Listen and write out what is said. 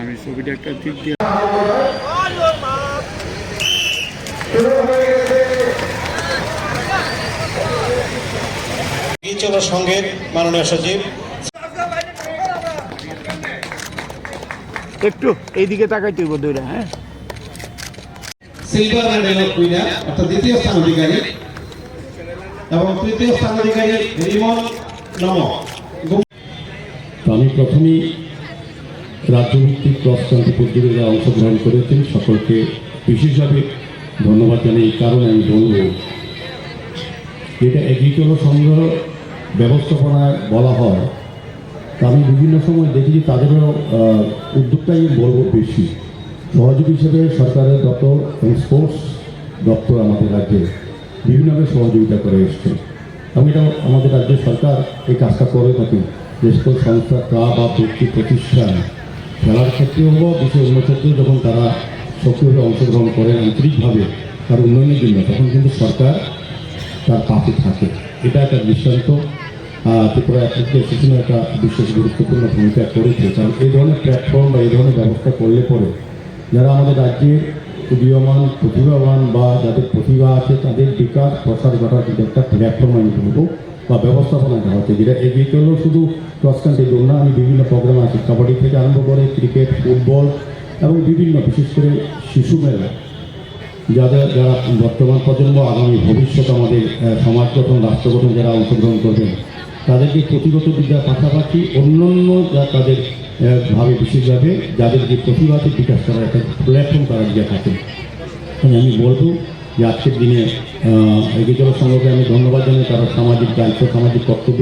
আমি ছবিটা একটা দিক দিয়ে মাননীয় সচিব। একটু এইদিকে তাকাইতে হইব দুইটা হ্যাঁ? সিলভার মেডেল অর্থাৎ দ্বিতীয় স্থান অধিকারী। এবং তৃতীয় স্থান অধিকারী রিমন আমি প্রথমেই রাজ্যভিত্তিক ক্রস কান্ট্রি প্রতিযোগিতায় অংশগ্রহণ করেছেন সকলকে বিশেষভাবে ধন্যবাদ জানাই এই কারণে আমি বলব, যেটা এগ্রিকালচার সংগ্রহ ব্যবস্থাপনায় বলা হয়, তা আমি বিভিন্ন সময় দেখি যে তাদেরও উদ্যোগটাই বলব বেশি। সহযোগী হিসেবে সরকারের দপ্তর এবং স্পোর্টস দপ্তর আমাদের রাজ্যে বিভিন্নভাবে সহযোগিতা করে এসছে। এবং এটা আমাদের রাজ্যের সরকার এই কাজটা করে থাকে। যে সকল সংস্থা, ক্লাব বা ব্যক্তি প্রতিষ্ঠান, খেলার ক্ষেত্রেও হোক বিশেষ অন্য ক্ষেত্রেও যখন তারা সক্রিয়ভাবে অংশগ্রহণ করে আন্তরিকভাবে তার উন্নয়নের জন্য, তখন কিন্তু সরকার তার পাশে থাকে। এটা একটা দৃষ্টান্ত। ত্রিপুরা অ্যাসোসিয়েশন একটা বিশেষ গুরুত্বপূর্ণ ভূমিকা করেছে। কারণ এই ধরনের প্ল্যাটফর্ম বা এই ধরনের ব্যবস্থা করলে পরে যারা আমাদের রাজ্যের উদীয়মান, প্রতিভাবান বা যাদের প্রতিভা আছে তাদের বিকাশ, প্রসার ঘটার কিন্তু একটা প্ল্যাটফর্ম আমি বলব বা ব্যবস্থাপনা দেওয়া হচ্ছে, যেটা এগিয়ে চললেও শুধু ক্রস কান্ট্রি দৌড় না, আমি বিভিন্ন প্রোগ্রাম আছে, কাবাডি থেকে আরম্ভ করে ক্রিকেট ফুটবল এবং বিভিন্ন, বিশেষ করে শিশু মেলা যাদের, যারা বর্তমান প্রজন্ম, আগামী ভবিষ্যৎ আমাদের সমাজ গঠন, রাষ্ট্র গঠন, যারা অংশগ্রহণ করবেন, তাদেরকে প্রতিগত বিদ্যার পাশাপাশি অন্যান্য যা তাদের ভাবে বিশেষভাবে যাদের যে প্রতিভা আছে বিকাশ করার একটা প্ল্যাটফর্ম তারা দিয়ে থাকে। আমি বলব যে আজকের দিনে এগিয়ে চলার সঙ্গে আমি ধন্যবাদ জানাই তারা সামাজিক দায়িত্ব, সামাজিক কর্তব্য